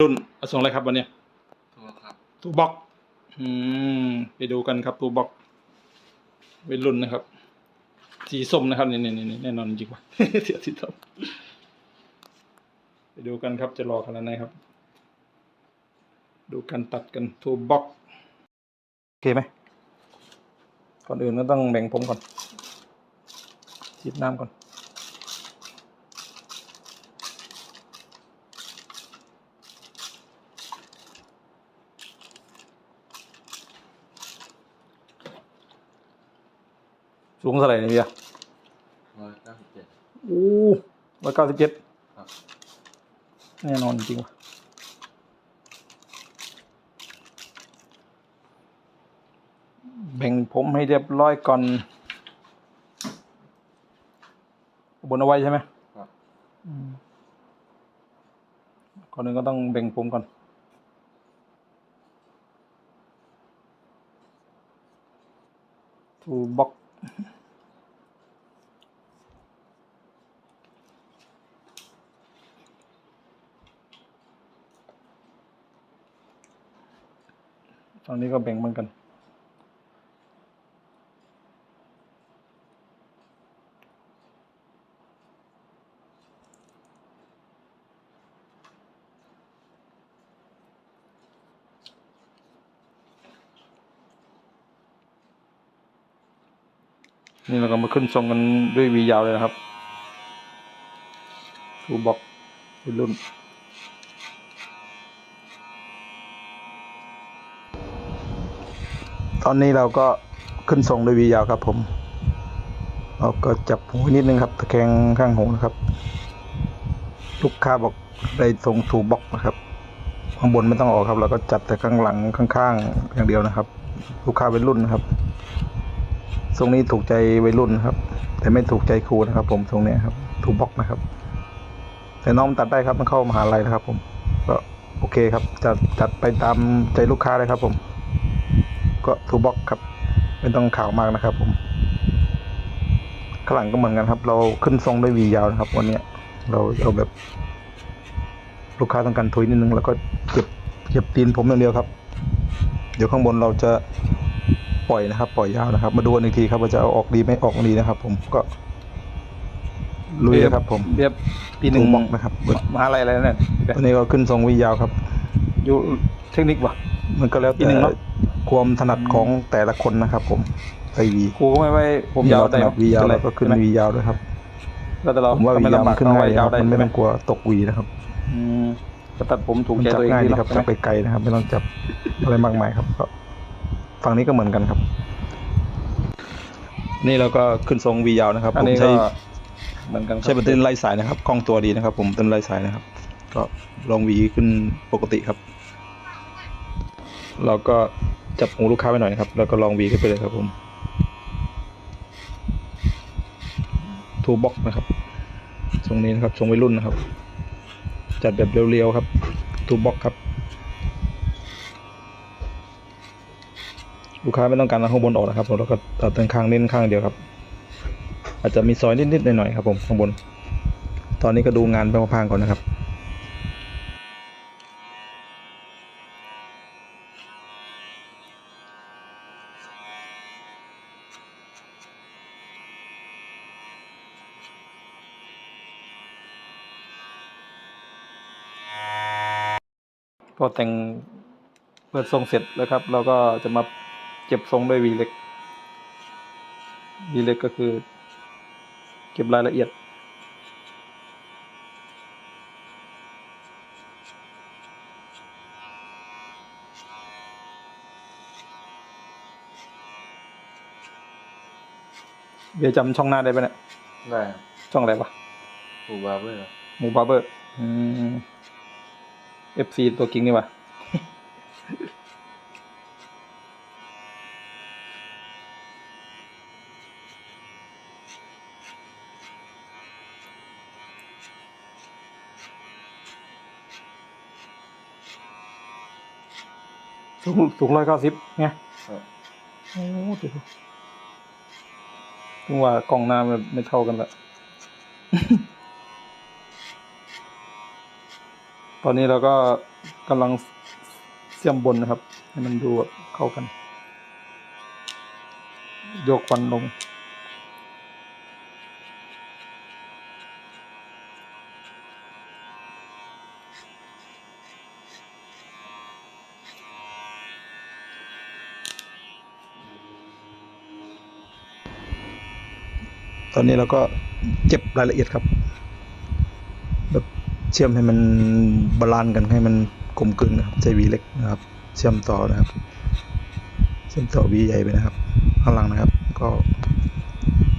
รุ่นเอาส่งอะไรครับวันเนี้ยโทรครับตูบ็อกอืมไปดูกันครับตูบ็อกเป็นรุ่นนะครับ สีส้มนะครับนี่นี่นี่แน่นอนจริงว่ะ เสียสีส้มไปดูกันครับจะรอขนาดไหนครับ ดูการตัดกันทูบ็อกโอเคไหมก่อนอื่นก็ต้องแบ่งผมก่อนฉีดน้ำก่อน สูงเท่าไหร่เนี่ยเบียร์ร้อยเก้าสิบเจ็ด อู้ร้อยเก้าสิบเจ็ดครับ แน่นอนจริงว่ะแบ่งผมให้เรียบร้อยก่อน บนเอาไว้ใช่ไหมครับ อืมก่อนหนึ่งก็ต้องแบ่งผมก่อน ทูบ็อก ฝั่งนี้ก็แบ่งเหมือนกัน นี่เราก็มาขึ้นทรงกันด้วยวียาวเลยนะครับทูบ็อกรุ่น ตอนนี้เราก็ขึ้นทรงด้วยวียาวครับผมเราก็จับหูนิดนึงครับตะแคงข้างหูนะครับ ลูกค้าบอกได้ทรงทูบ็อกนะครับ ข้างบนไม่ต้องออกครับ เราก็จับแต่ข้างหลังข้างๆอย่างเดียวนะครับ ลูกค้าเป็นรุ่นนะครับ ทรงนี้ถูกใจวัยรุ่นนะครับ แต่ไม่ถูกใจครูนะครับ ผมทรงนี้ครับ ถูบล็อกนะครับ แต่น้องตัดได้ครับมันเข้ามหาลัยนะครับ ผม ก็โอเคครับจัดจัดไปตามใจลูกค้าเลยครับผม ก็ถูกบล็อกครับไม่ต้องขาวมากนะครับ ผมข้างหลังก็เหมือนกันครับ เราขึ้นทรงด้วยวียาวนะครับ วันเนี้ยเราเอาแบบ ลูกค้าต้องการทุยนิดนึงแล้วก็เก็บเก็บตีนผมอย่างเดียวครับ เดี๋ยวข้างบนเราจะปล่อยนะครับ ปล่อยยาวนะครับ มาดูกันอีกทีครับว่าจะเอาออกดีไม่ออกดีนะครับ ผมก็ลุยเลยครับ ผมเรียบปีหนึ่งถูกบล็อกนะครับมหาลัยอะไรนั่นตอนนี้ก็ขึ้นทรงวิยาวครับ อยู่เทคนิควะ มันก็แล้วปีแต่หนึ่งเนอะความถนัดของแต่ละคนนะครับ ผมไอวีครูก็ไม่ไว้ผมยาวถนัดวียาวแล้วก็ขึ้นใช่ไหมวียาวด้วยครับแล้วแต่เราผมว่าวีไม่ยาวลำบามักนขึ้นเอาง่าไว้ยยาวครับได้มันไม่ใช่ไหมต้องกลัวตกวีนะครับอืมก็ตัดผมถูกมันใจจับตัวเองง่ายดีดีเนาะครับใช่จับไหมไปไกลนะครับ ไม่ต้องจับอะไรมากมายครับก็ฝั่งนี้ก็เหมือนกันครับ นี่เราก็ขึ้นทรงวียาวนะครับอันผมนี้ก็ใช้เหมือนกันครับใช้แบตเตอรี่ไล่สายนะครับคล่องตัวดีนะครับ ผมต้นไล่สายนะครับ ก็ลองหวีขึ้นปกติครับ เราก็จับหูลูกค้าไปหน่อยนะครับ แล้วก็ลองวีขึ้นไปเลยครับผมทูบ็อกนะครับทรงนี้นะครับทรงวัยรุ่นนะครับ จัดแบบเรียวๆครับทูบ็อกครับ ลูกค้าไม่ต้องการเอาข้างบนออกนะครับผมแล้วก็ตัดตรงข้างเน้นข้างเดียวครับ อาจจะมีซอยนิดๆหน่อยๆครับผมข้างบน ตอนนี้ก็ดูงานไปพางๆก่อนนะครับ พอแต่งเปิดทรงเสร็จแล้วครับ เราก็จะมาเก็บทรงด้วยวีเล็กวีเล็กก็คือ เก็บรายละเอียดเดี๋ยวจำช่องหน้าได้ปะเนี่ย ได้ครับช่องอะไรวะถูกบาร์เบอร์หมูบาร์เบอร์ อืม FC ตัวจริงนี่วะสูงสูงร้อยเก้าสิบไงครับโอ้เดี๋ยวถึงว่ากล้องหน้ามันไม่เท่ากันละ ตอนนี้เราก็กำลังเสียมบนนะครับ ให้มันดูแบบเข้ากัน โยกควันลง ตอนนี้เราก็เก็บรายละเอียดครับ ชื่อมให้มันบาลานซ์กันให้มันกลมกลืนนะครับใช้วีเล็กนะครับ เชื่อมต่อนะครับ เชื่อมต่อวีใหญ่ไปนะครับ ข้างหลังนะครับ ก็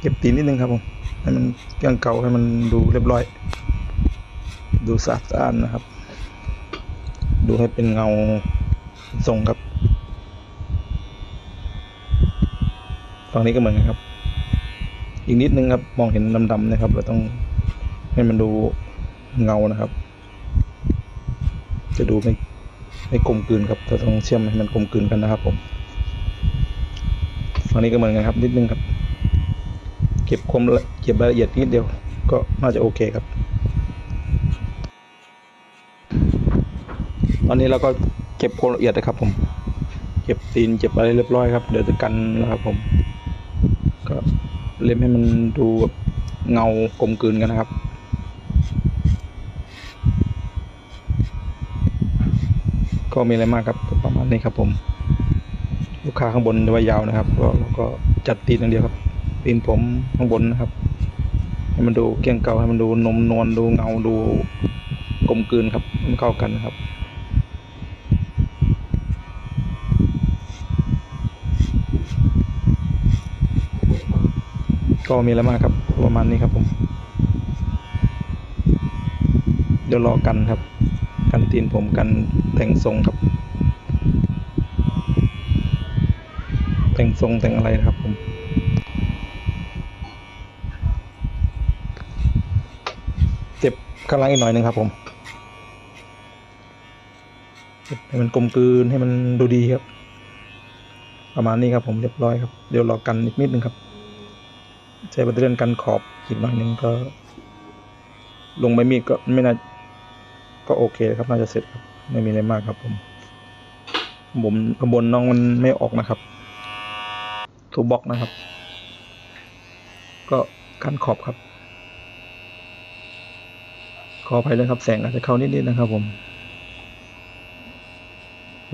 เก็บตีนนิดนึงครับผมให้มันเกี่ยงเก่าให้มันดูเรียบร้อย ดูสะอาดสะอ้านนะครับ ดูให้เป็นเงาทรงครับฝั่งนี้ก็เหมือนกันครับ อีกนิดนึงครับ มองเห็นดำๆนะครับ เราต้องให้มันดู เงานะครับ จะดูไม่ไม่กลมกลืนครับเราต้องเชื่อมให้มันกลมกลืนกันนะครับผมฝั่งนี้ก็เหมือนกันครับ นิดนึงครับ เก็บความละเก็บรายละเอียดนิดเดียวก็น่าจะโอเคครับ ตอนนี้เราก็เก็บความละเอียดนะครับ ผม เก็บตีนเก็บอะไรเรียบร้อยครับ เดี๋ยวจะกันแล้วครับผม ก็เล็มให้มันดูแบบเงากลมกลืนกันนะครับ ก็มีอะไรมากครับประมาณนี้ครับผม ลูกค้าข้างบนจะไว้ยาวนะครับก็เราก็จัดตีนอย่างเดียวครับตีนผมข้างบนนะครับ ให้มันดูเกลี้ยงเก่าให้มันดูนมนวลดูเงาดูกลมกลืนครับมันเข้ากันนะครับก็มีอะไรมากครับประมาณนี้ครับผม เดี๋ยวรอกันครับ กันตีนผมกัน แต่งทรงครับ แต่งทรงแต่งอะไรครับผมเจ็บข้างล่างอีกหน่อยหนึ่งครับผมให้มันกลมกลืนให้มันดูดีครับ ประมาณนี้ครับผมเรียบร้อยครับเดี๋ยวรอกันอีกนิดนึงครับ ใช้แบตเตอรี่กันขอบอีกหน่อยหนึ่งก็ ลงใบมีดก็ไม่น่าก็โอเคครับน่าจะเสร็จครับ ไม่มีอะไรมากครับผมผมข้างบนน้องมันไม่ออกนะครับทูบ็อกนะครับ ก็กันขอบครับ ขออภัยเลยครับแสงอาจจะเข้านิดๆนะครับ ผม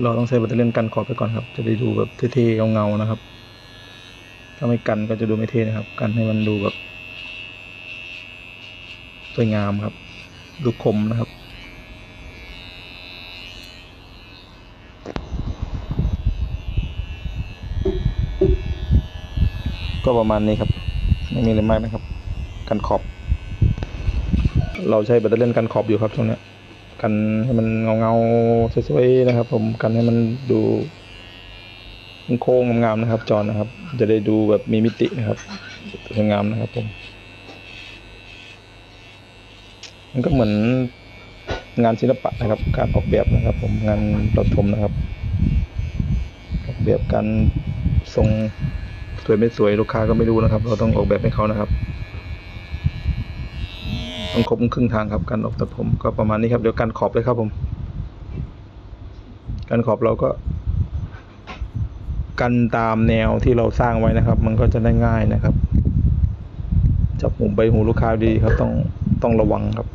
เราต้องใช้แบตเตอรี่กันขอบไปก่อนครับ จะได้ดูแบบเท่ๆเงาๆนะครับ ถ้าไม่กันก็จะดูไม่เท่นะครับ กันให้มันดูแบบ สวยงามครับ ดูคมนะครับ ก็ประมาณนี้ครับ ไม่มีอะไรมากนะครับ กันขอบ เราใช้แบตเตอรี่กันขอบอยู่ครับช่วงนี้กันให้มันเงาเงาๆสวยๆนะครับ ผมกันให้มันดูโค้งงามๆนะครับ จอนะครับ จะได้ดูแบบมีมิตินะครับสวยงามนะครับผม มันก็เหมือนงานศิลปะนะครับ การออกแบบนะครับ ผมงานปรถถมนะครับ ออกแบบการทรง สวยไม่สวยลูกค้าก็ไม่รู้นะครับ เราต้องออกแบบให้เขานะครับ ต้องครบครึ่งทางครับการออกตัดผมก็ประมาณนี้ครับเดี๋ยวการขอบเลยครับผม การขอบเราก็กันตามแนวที่เราสร้างไว้นะครับ มันก็จะได้ง่ายนะครับ จับหูใบหูลูกค้าดีครับต้องต้องระวังครับ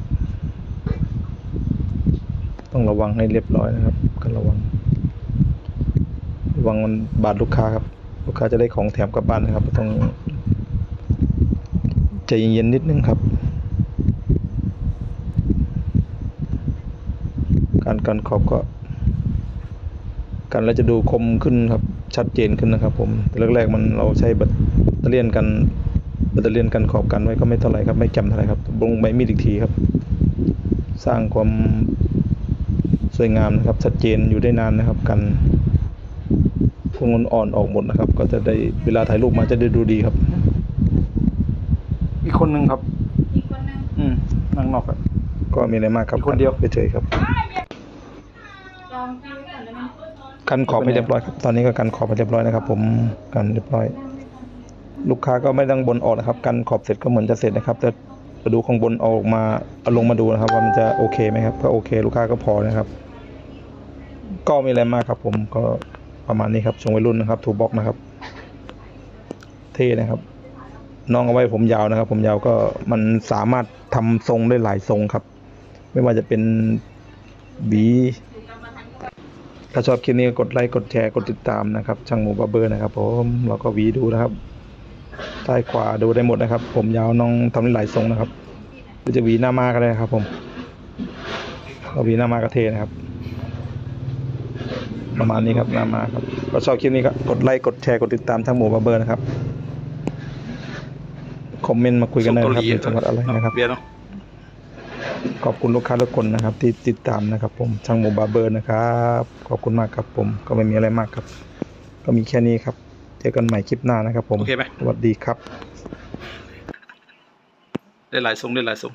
ต้องระวังให้เรียบร้อยนะครับกันระวังระวังมันบาดลูกค้าครับ ลูกค้าจะได้ของแถมกลับบ้านนะครับต้องใจเย็นๆนิดนึงครับ การกันขอบก็กันแล้วจะดูคมขึ้นครับ ชัดเจนขึ้นนะครับผมแต่แรกๆมันเราใช้แบตเตอรี่ยนกันแบตเตอรี่ยนกันขอบกันไว้ก็ไม่เท่าไหร่ครับ ไม่จำเท่าไหร่ครับลงใบมีดอีกทีครับ สร้างความสวยงามนะครับ ชัดเจนอยู่ได้นานนะครับกัน พวกมันอ่อนออกหมดนะครับ ก็จะได้เวลาถ่ายรูปมาจะได้ดูดีครับ อีกคนหนึ่งครับ อีกคนนึงอืมนั่งนอกครับก็มีอะไรมากครับมีคนเดียวไปเฉยๆครับลองคิวก่อนได้ไหมกันขอบไปเรียบร้อยครับ ตอนนี้ก็กันขอบไปเรียบร้อยนะครับ ผมกันเรียบร้อย ลูกค้าก็ไม่ต้องบนออกนะครับ กันขอบเสร็จก็เหมือนจะเสร็จนะครับแต่มาดูข้างบนเอาออกมาเอาลงมาดูนะครับ ว่ามันจะโอเคไหมครับถ้าโอเค ลูกค้าก็พอนะครับ ก็ไม่อะไรมากครับ ผมก็ ประมาณนี้ครับทรงวัยรุ่นนะครับถูบล็อกนะครับ เท่นะครับ น้องเอาไว้ผมยาวนะครับ ผมยาวก็มันสามารถทำทรงได้หลายทรงครับ ไม่ว่าจะเป็นหวีถ้าชอบคลิปนี้กดไลค์กดแชร์กดติดตามนะครับ ช่างหมูบาเบอร์นะครับผมเราก็วีดูนะครับซ้ายขวาดูได้หมดนะครับ ผมยาวน้องทำได้หลายทรงนะครับหรือจะวีหน้ามาก็ได้ครับ ผมเราวีหน้ามาก็เทนะครับ ประมาณนี้ครับหน้ามาครับก็ชอบคลิปนี้ก็กดไลค์กดแชร์กดติดตามช่างหมูบาร์เบอร์นะครับคอมเมนต์มาคุยกันได้นะครับอยู่จังหวัดอะไรนะครับเบียร์เนาะขอบคุณลูกค้าทุกคนนะครับ ที่ติดตามนะครับ ผมช่างหมูบาร์เบอร์นะครับ ขอบคุณมากครับผมก็ไม่มีอะไรมากครับ ก็มีแค่นี้ครับเจอกันใหม่คลิปหน้านะครับ ผมโอเคไหมสวัสดีครับ ได้หลายทรงได้หลายทรง